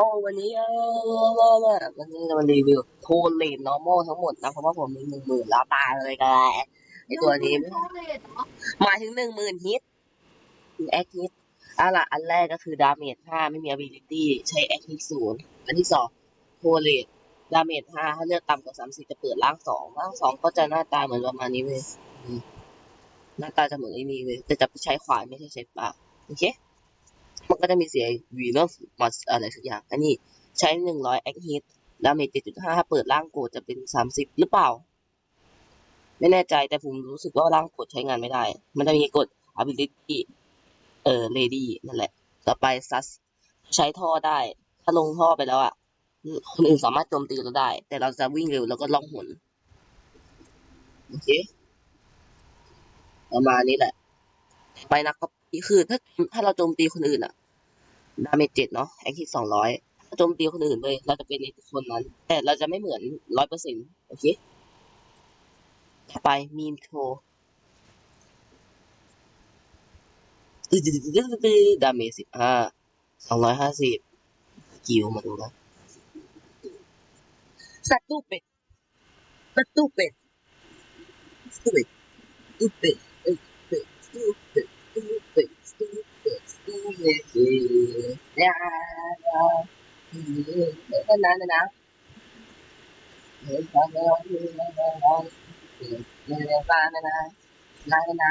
โอ้วันนี้เออวันนี้เรามารีวิวโทนเลน normal ทั้งหมดนะเพราะว่าผมมีหนึ่งหมื่นแล้วตายเลยกันไอตัวนี้หมายถึงหนึ่งหมื่นฮิตคือแอคฮิตอะล่ะอันแรกก็คือดาเมจห้าไม่มี ability ใช้แอคฮิตศูนย์อันที่สองโทเลนดาเมจห้าถ้าเลือกต่ำกว่าสามสิบจะเปิดร่างสองร่างสองก็จะหน้าตาเหมือนประมาณนี้เลยหน้าตาจะเหมือนไอ้นี่เลยแต่จะใช้ขวานไม่ใช่ใช้ปากโอเค มันก็จะมีเสียงวีนอฟมอสอะไรสักอย่าง อันนี้ใช้หนึ่งร้อยแอคฮิตดาเมจเจ็ดจุดห้าถ้าเปิดร่างโกดจะเป็นสามสิบหรือเปล่า ไม่แน่ใจแต่ผมรู้สึกว่าร่างโกดใช้งานไม่ได้ มันจะมีกด ability เอ่อ lady นั่นแหละ ต่อไปซัสใช้ท่อได้ ถ้าลงท่อไปแล้วอะ คนอื่นสามารถโจมตีเราได้ แต่เราจะวิ่งเร็วแล้วก็ล่องหนโอเคประมาณนี้แหละ ไปนะครับนี่คือถ้าถ้าเราโจมตีคนอื่นอะ ดาเมจเจ็ดเนาะแอคทีฟสองร้อยโจมตีคนอื่นเลยเราจะเป็นในคนนั้น แต่เราจะไม่เหมือนร้อยเปอร์เซ็นต์โอเคต่อไปมีนโทดาเมจสิบห้าสองร้อยห้าสิบกิวมาดูนะสัตว์ตู้เป็ดสัตว์ตู้เป็ดตู้เป็ดตู้เป็ดตู้เป็ดตู้เป็ด na na na na na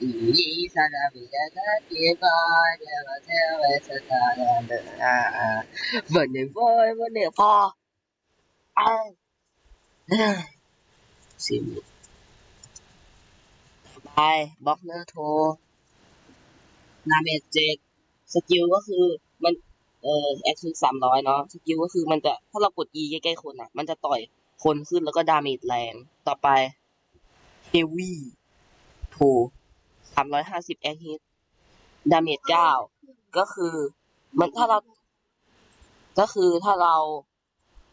ยีสานาเทวสตาเดอาวันนี้พ่อวันนี้พ่ออ้าวสิบายบล็อกเนอร์โทรนาเมจเจ็ดสกิลก็คือมันเอ่อแอคชั่นสามร้อยเนาะสกิลก็คือมันจะถ้าเรากด E ใกล้ๆคนอะ มันจะต่อยคนขึ้นแล้วก็ดาเมจแรง ต่อไปเฮวี่โทรามร้อยห้าสิบแอคฮิตดาเมจเก้าก็คือมันถ้าเรา ก็คือถ้าเรา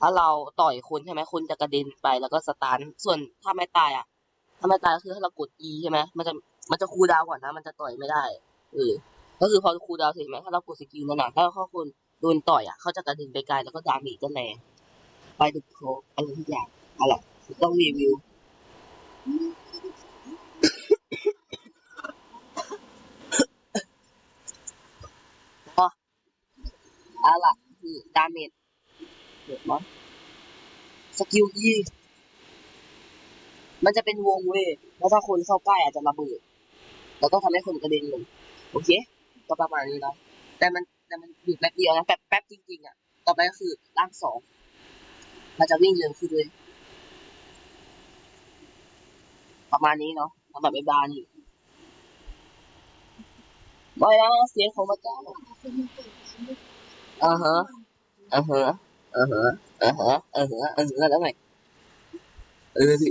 ถ้าเราต่อยคนใช่ไหมคนจะกระเด็นไปแล้วก็สตันส่วนถ้าไม่ตายอะ ถ้าไม่ตายก็คือถ้าเรากด E ใช่ไหมมันจะมันจะคูลดาวก่อนนะ มันจะต่อยไม่ได้เออก็คือพอคูลดาวเสร็จใช่ไหมถ้าเรากดสกิลนั่นน่ะถ้าเขาคนโดนต่อยอะเขาจะกระเด็นไปไกลแล้วก็ดาเมจก็แรงไปดูโคอะไรทุกอย่างอะไรต้องรีวิว เอาล่ะคือดาเมจเดี๋ยวมั้งสกิลยีมันจะเป็นวงเว้ยแล้วถ้าคนเข้าใกล้อาจจะระเบิดแล้วก็ทำให้คนกระเด็นลงโอเค ก็ประมาณนี้เนาะแต่มันแต่มันอยู่แป๊บเดียวนะแป๊บแป๊บจริงๆอะ ต่อไปก็คือร่างสองมันจะวิ่งเร็วขึ้นเลย ประมาณนี้เนาะสำหรับไอ้บานี่ไม่นะเสียงของพระเจ้า อ่าฮะอ่าฮะอ่าฮะอ่าฮะอ่าฮะอ่าฮะแล้วไงเออสิ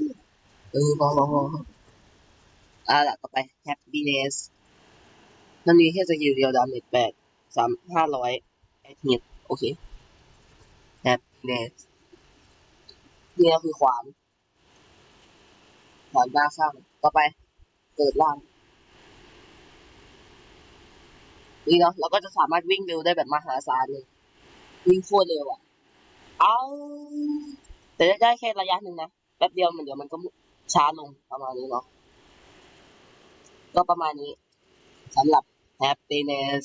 เออพอพอพออ่าละต่อไป happiness มันมีแค่สกิลเดียวดาเมจแปดสามห้าร้อยแอดฮิตโอเค happiness นี่ก็คือขวานขวานบ้าข้างต่อไป เกิดล่าง นี่เนาะเราก็จะสามารถวิ่งเร็วได้แบบมหาศาลเลยวิ่งโคตรเร็วอะ เอาแต่ได้แค่ระยะหนึ่งนะแป๊บเดียวมันเดี๋ยวมันก็ช้าลงประมาณนี้เนาะก็ประมาณนี้สำหรับ happiness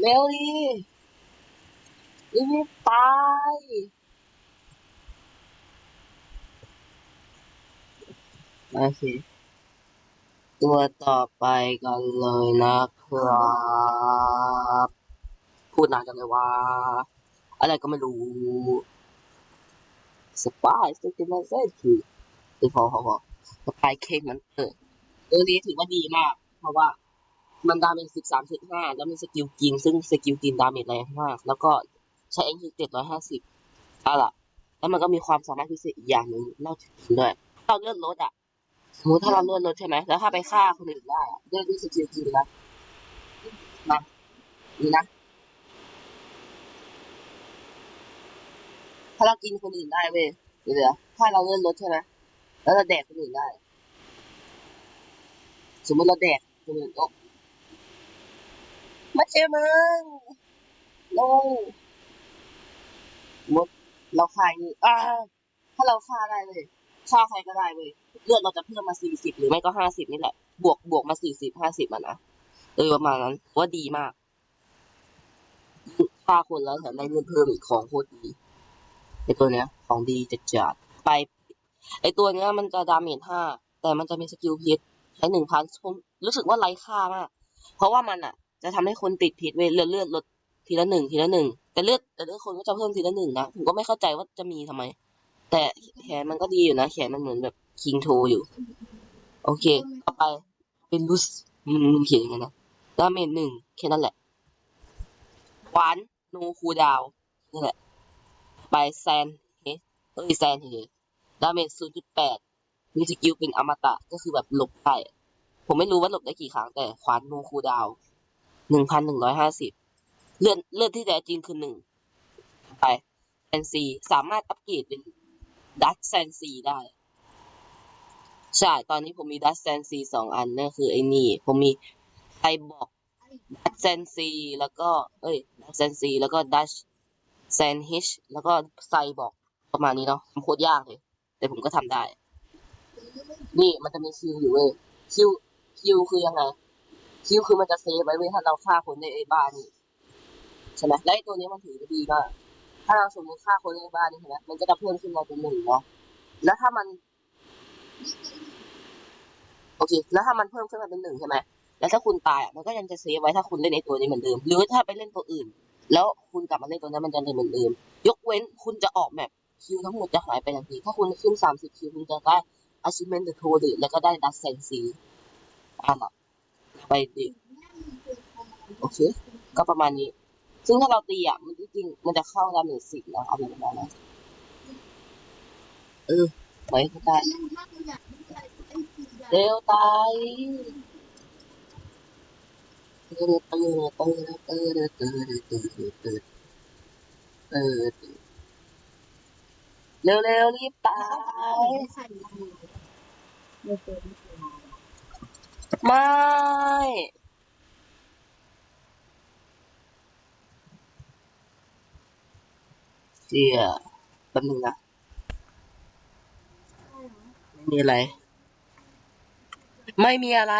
เร็วดิรีบๆไปโอเค ตัวต่อไปกันเลยนะครับ พูดนานจังเลยว่า อะไรก็ไม่รู้สปายสติมาเซนคือคือพอพอพอสปายเค้กมันเออตัวนี้ถือว่าดีมาก เพราะว่ามันดาเมจสิบสามจุดห้าแล้วมีสกิลกิน ซึ่งสกิลกินดาเมจแรงมาก แล้วก็ใช้เอ็นคิเจ็ดร้อยห้าสิบเอาล่ะ แล้วมันก็มีความสามารถพิเศษอีกอย่างหนึ่งนอกจากนี้ด้วยเราเลื่อนรถอะ สมมติถ้าเราเลื่อนรถใช่ไหมแล้วถ้าไปฆ่าคนอื่นได้ด้วยด้วยสกิลจริงนะมานี่นะถ้าเรากินคนอื่นได้เว้ยเดี๋ยวถ้าเราเลื่อนรถใช่ไหมแล้วเราแดกคนอื่นได้ สมมติเราแดกคนอื่นก็มาเจอมึงโน้สมมติเราฆ่าอย่างนี้อ่าถ้าเราฆ่าได้เลยฆ่าใครก็ได้เว้ย เลือดเราจะเพิ่มมาสี่สิบหรือไม่ก็ห้าสิบนี่แหละ บวกบวกมาสี่สิบห้าสิบอะนะเออประมาณนั้นว่าดีมากฆ่าคนแล้วแถมได้เงินเพิ่มอีกของโคตรดีไอตัวเนี้ย ของดีจัดจัดๆไป ไอตัวเนี้ยมันจะดาเมจห้าแต่มันจะมีสกิลพิษใช้หนึ่งพันผมรู้สึกว่าไร้ค่ามาก เพราะว่ามันอะ จะทำให้คนติดพิษเวเลือดเลือดลดทีละหนึ่งทีละหนึ่งแต่เลือดแต่เลือดคนก็จะเพิ่มทีละหนึ่งนะผมก็ไม่เข้าใจว่าจะมีทำไม แต่แขนมันก็ดีอยู่นะแขนมันเหมือนแบบ คิงโทอยู่ โอเค ต่อไปเป็นลุสมันเขียนยังไงนะดาเมจหนึ่งแค่นั้นแหละหวานโนคูดาวนั่นแหละไปแซนเฮ้ยเอ้ยแซนเฮ้ยดาเมจศูนย์จุดแปดมีสกิลเป็นอมตะก็คือแบบหลบได้ผมไม่รู้ว่าหลบได้กี่ครั้งแต่ขวานโนคูดาวหนึ่งพันหนึ่งร้อยห้าสิบเลือดเลือดที่แท้จริงคือหนึ่งไปแซนซีสามารถอัปเกรดเป็นดัตแซนซีได้ ใช่ ตอนนี้ผมมีดัตแซนซีสองอันนั่นคือไอ้นี่ ผมมีไซบอกดัตแซนซีแล้วก็ เอ้ยดัตแซนซีแล้วก็ดัชแซนฮิชแล้วก็ไซบอกประมาณนี้เนาะทำโคตรยากเลย แต่ผมก็ทำได้ นี่มันจะมีคิวอยู่เว้ยคิวคิวคือยังไงคิวคือมันจะเซฟไว้เว้ยถ้าเราฆ่าคนในไอ้บ้านนี่ใช่ไหมและไอ้ตัวนี้มันถือว่าดีมากถ้าเราสมมติฆ่าคนในบ้านนี่ใช่ไหมมันก็จะเพิ่มขึ้นมาเป็นหนึ่งเนาะแล้วถ้ามัน โอเค แล้วถ้ามันเพิ่มขึ้นมาเป็นหนึ่งใช่ไหมแล้วถ้าคุณตายอะมันก็ยังจะเซฟไว้ถ้าคุณเล่นไอ้ตัวนี้เหมือนเดิม หรือถ้าไปเล่นตัวอื่น แล้วคุณกลับมาเล่นตัวนั้นมันจะเหมือนเดิม ยกเว้นคุณจะออกแบบคิวทั้งหมดจะหายไปทันที ถ้าคุณขึ้นสามสิบคิวคุณจะได้ achievement the t o d แล้วก็ได้ dust sense อะล่ะไปดิโอเค ก็ประมาณนี้ ซึ่งถ้าเราตีอะ มันจริงมันจะเข้าดาเมจสิบนะเอาไปประมาณนั้นเออไว้ก็ได้ เร็วตายเตือนเตือนเตือนเตือนเตือนเตือนเตือนเตือนเตือนเร็วเร็วรีบตายไม่เสียแป๊บนึงนะไม่มีอะไร ไม่มีอะไร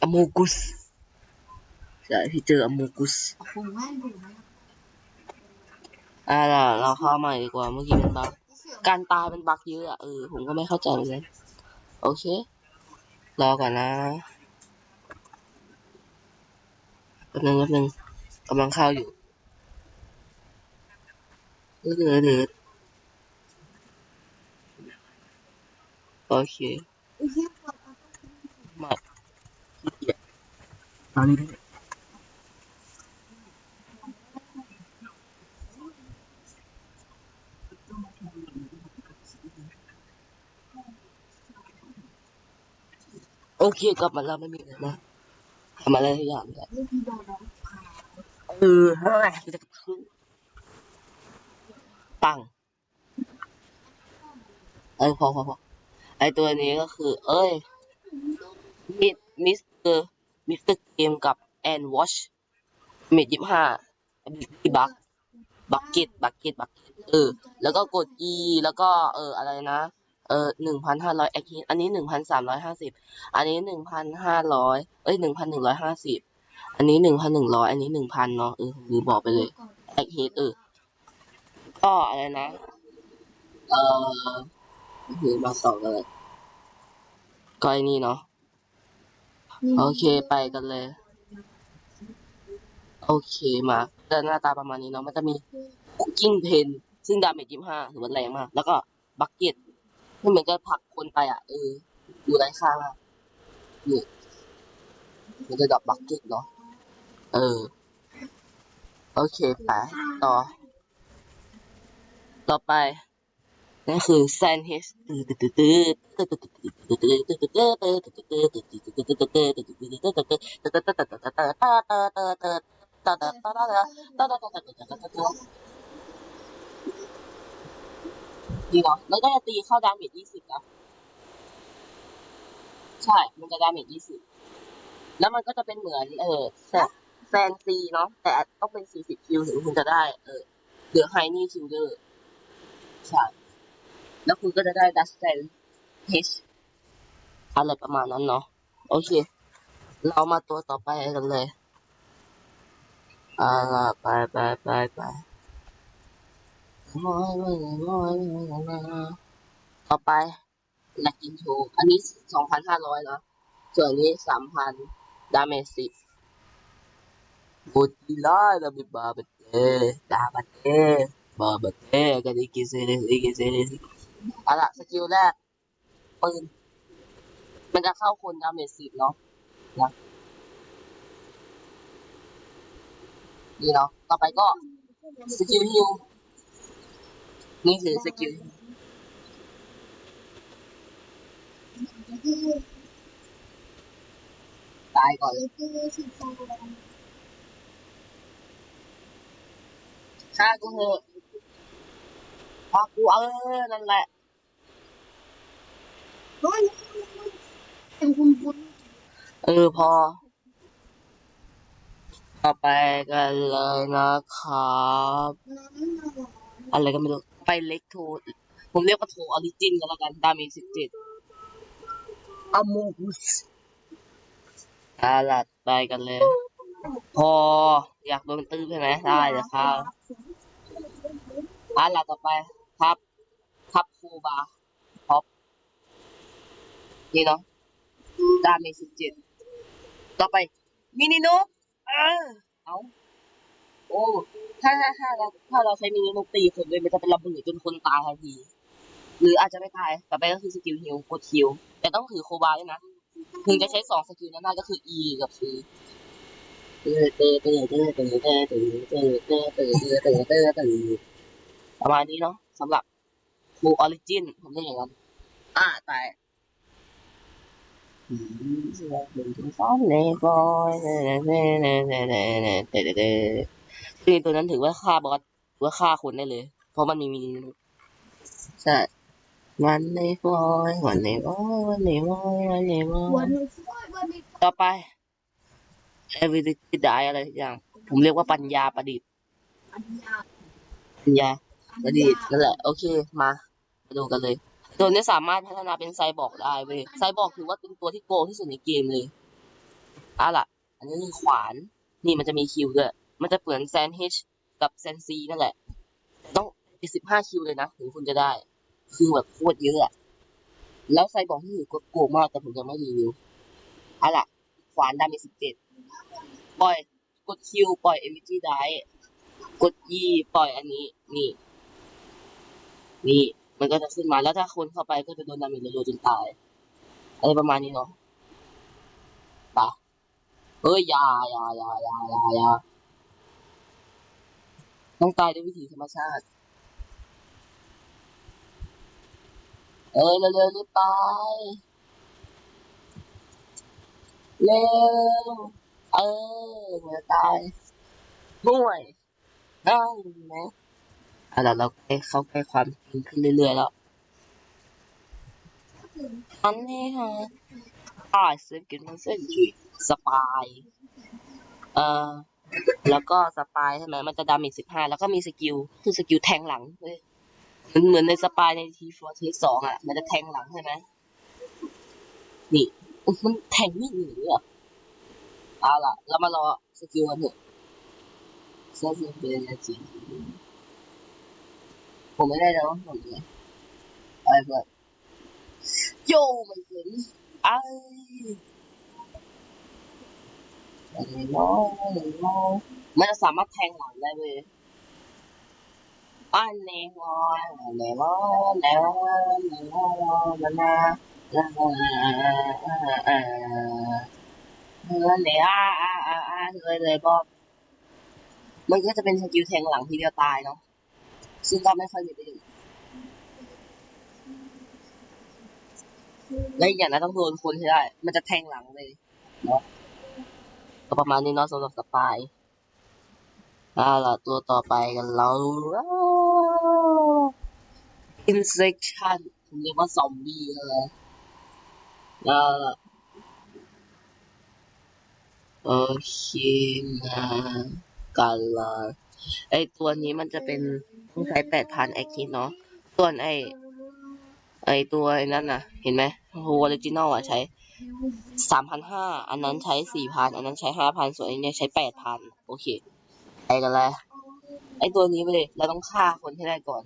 อโมกุสใช่พี่เจออโมกุสอ่าเราเข้าใหม่ดีกว่าเมื่อกี้มันบักการตายมันบักเยอะอะเออผมก็ไม่เข้าใจเหมือนกันโอเค รอก่อนนะแป๊บนึงแป๊บนึงกำลังเข้าอยู่เดือดเดือด โอเคมาตอนนี้ได้โอเคกลับมาแล้วไม่มีอะไรนะทำอะไรทุกอย่างเลยเออเฮ้ยจะปังเออพอพอพอ ไอตัวนี้ก็คือ เอ้ยมิสมิสเตอร์มิสเตอร์เกมกับแอนวอชเมดยี่ห้าบิบักบักเก็ตบักเก็ตบักเก็ตเออ แล้วก็กด E แล้วก็เอออะไรนะ เออหนึ่งพันห้าร้อยแอคทีอันนี้หนึ่งพันสามร้อยห้าสิบอันนี้หนึ่งพันห้าร้อยเอ้ยหนึ่งพันหนึ่งร้อยห้าสิบอันนี้หนึ่งพันหนึ่งร้อยอันนี้หนึ่งพันเนาะเออหรือบอกไปเลยแอคเฮดเออก็อะไรนะเออ คือมาต่อกันเลยก็ไอ้นี่เนาะโอเคไปกันเลย โอเคมาแต่หน้าตาประมาณนี้เนาะมันจะมีคุกกิ้งเพนซึ่งดาเมจยี่ห้าถือว่าแรงมาก แล้วก็บักเก็ตที่เหมือนจะผลักคนไปอะเออดูไร้ค่ามากนี่มันจะดรอปบักเก็ตเนาะเออ โอเคไปต่อ ต่อไป นั่นคือแซนเฮชดีเนาะแล้วก็จะตีเข้าดาเมจยี่สิบนะ ใช่ มันจะดาเมจยี่สิบ แล้วมันก็จะเป็นเหมือน เออแซแฟนซีเนาะ แต่ต้องเป็นสี่สิบคิวถึงคุณจะได้ เออเดือไฮนี่คิวเดอร์ ใช่ แล้วคุณก็จะได้ดัสเซนเฮชอะไรประมาณนั้นเนาะโอเค เรามาตัวต่อไปกันเลยอ่าไปไปไปไปต่อไปแลกกินโชอันนี้สองพันห้าร้อยเนาะส่วนนี้สามพันดาเมจสิบบุตรีล่าดาบิบาเบเตดาบัเตบาเบเตกันอีกิเซเรสอีกิเซเรส เอาล่ะสกิลแรกปืนมันจะเข้าคนดาเมจสิบเนาะนะนี่เนาะต่อไปก็สกิลฮิวนี่คือสกิลตายก่อนฆ่ากูเถอะพากูเออนั่นแหละ เป็นคุณคุณเออพอ ต่อไปกันเลยนะครับนั้นอะไรก็ไม่รู้ไปเล็กโทผมเรียกว่าโทออริจินกันแล้วกันดาเมจสิบเจ็ดอมูสอาลัดไปกันเลย พออยากโดนตื้อใช่ไหมได้เลยครับอาลัดต่อไป ครับ ครับคูบาท็อป นี่เนาะดาเมจสิบเจ็ดต่อไป มินิโนเออเอาโอ้ถ้าถ้าถ้าเราถ้าเราใช้มินิโกตีคนเลยมันจะเป็นระเบิดจนคนตายทันที หรืออาจจะไม่ตายแต่ไปก็คือสกิลฮิลกดฮิลแต่ต้องถือโคบาด้วยนะถึงจะใช้สองสกิลนั้นได้ก็คือ E กับ C ประมาณนี้เนาะสำหรับบูออริจินผมเรียกอย่างนั้นอ่าตาย คือตัวนั้นถือว่าฆ่าบอสถือว่าฆ่าคนได้เลย เพราะมันมีมีใช่วันในฟอยวันในฟอยวันในฟอยวันในฟอยต่อไปเอวิซิตดายอะไรอย่าง ผมเรียกว่าปัญญาประดิษฐ์ปัญญาประดิษฐ์นั่นแหละ โอเค มา มาดูกันเลย ตัวนี้สามารถพัฒนาเป็นไซบอร์กได้เว้ยไซบอร์กถือว่าเป็นตัวที่โกงที่สุดในเกมเลยอะล่ะ อันนี้คือขวาน นี่มันจะมีคิวด้วย มันจะเปมือนแซนเฮชกับแซนซีนั่นแหละ ต้องสิบห้าคิวเลยนะ ถึงคุณจะได้ คือแบบโคตรเยอะอะแล้วไซบอร์กที่ถือก็โกงมากแต่ผมยังไม่รีวิวอะล่ะ ขวานดาเมจสิบเจ็ดปล่อยกดคิวปล่อยเอลิจีได้กด E ปล่อยอันนี้ นี่ นี่ มันก็จะขึ้นมาแล้วถ้าคนเข้าไปก็จะโดนดาเมจรัวๆจนตายอะไรประมาณนี้เนาะปะเอ้ยอยายายายายายาต้องตายด้วยวิธีธรรมชาติ เอ้ยเร็วๆรีบตายเร็วเออเหมือนตายห่วยได้ไหม อะเดี๋ยวเราไปเข้าใกล้ความจริงขึ้นเรื่อยๆแล้วอันนี้ฮะอ่าซื้อกินมันเส้นจีสปายเอ่อแล้วก็สปายใช่ไหมมันจะดาเมจสิบห้าแล้วก็มีสกิลคือสกิลแทงหลังเว้ยมันเหมือนในสปายในทีฟอร์ทสสองอะ มันจะแทงหลังใช่ไหมนี่มันแทงไม่หนีอะเอาล่ะ เรามารอสกิลกันเถอะเซอร์ฟเป็นจริง ผมไม่ได้แล้วผมเลยอะไรเพื่อนโยมันเห็นไอ้อะไรเนาะอะไรเนาะมันจะสามารถแทงหลังได้เว้ยอันนี้งอยอันนี้งอยแล้วแล้วแล้วแล้วแล้วเนี่ยอ่าอ่าอ่าอ่าเลยเลยบอกมันก็จะเป็นสกิลแทงหลังทีเดียวตายเนาะ ซึ่งก็ไม่ค่อยมีประโยชน์และอีกอย่างนะต้องโดนคนให้ได้ มันจะแทงหลังเลยเนาะก็ประมาณนี้เนาะสำหรับสปายอ่าล่ะตัวต่อไปกันแล้ว Insection ผมเรียกว่าซอมบี้เลยอ่าโอเคมากันลยไอตัวนี้มันจะเป็น ต้องใช้แปดพันแอคทีฟเนาะส่วนไอไอตัวไอ้นั่นน่ะ เห็นไหมโฮออริจินอลอะใช้สามพันห้าอันนั้นใช้สี่พันอันนั้นใช้ห้าพันส่วนอันเนี้ยใช้แปดพันโอเคไปกันเลยไอตัวนี้ไปเลย เราต้องฆ่าคนให้ได้ก่อน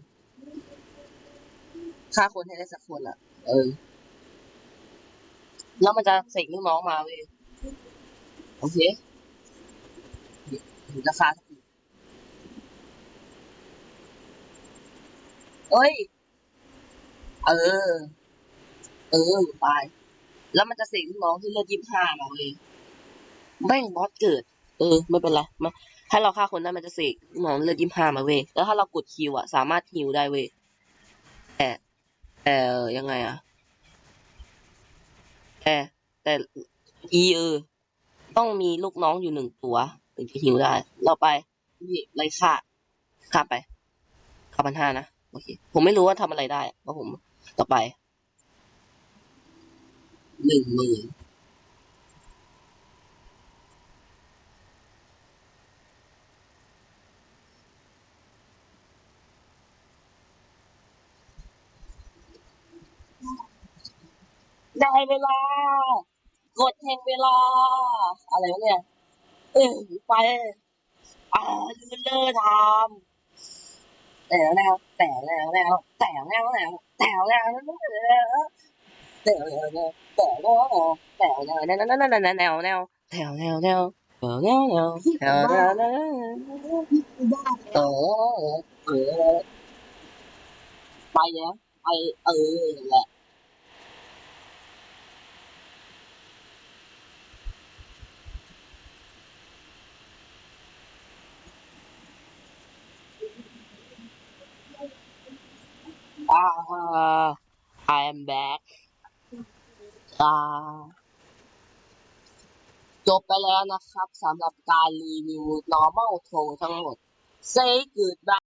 ฆ่าคนให้ได้สักคนอะ เออ แล้วมันจะเสกลูกน้องมาเว้ยโอเคถึงจะฆ่าสัก เอ้ย เออ เออตาย แล้วมันจะเสกน้องที่เลือดยี่ห้ามาเว้ยแม่งบอสเกิด เออ ไม่เป็นไรมาถ้าเราฆ่าคนได้มันจะเสกน้องเลือดยี่ห้ามาเว้ยแล้วถ้าเรากดคิวอะสามารถฮิวได้เว้ยแต่แต่ยังไงอะแต่แต่อีเออต้องมีลูกน้องอยู่หนึ่งตัวถึงจะฮิวได้ เราไปนี่ไล่ฆ่าฆ่าไปฆ่าพันห้านะ อเค ผมไม่รู้ว่าทำอะไรได้เพราะผม ต่อไปหนึ่งหมื่นได้เวลา กดแห่งเวลา อะไรวะเนี่ย เออไปอ่าลืมเลิกทำ แต่แล้วแต่แล้วแล้วแต่แล้วแล้วแต่แล้วแล้วแต่แล้วแล้วแต่แล้วแล้วแต่แล้วแนวแนวแนวแนวแนวแนวแถวแนวแนวแถวแนวแนวแถวแนวแนว บ้า เออเออไปแล้วไปเออแหละอ่า I am back อ่าจบไปแล้วนะครับสำหรับการรีวิว normal t o ทั้งหมด say goodbye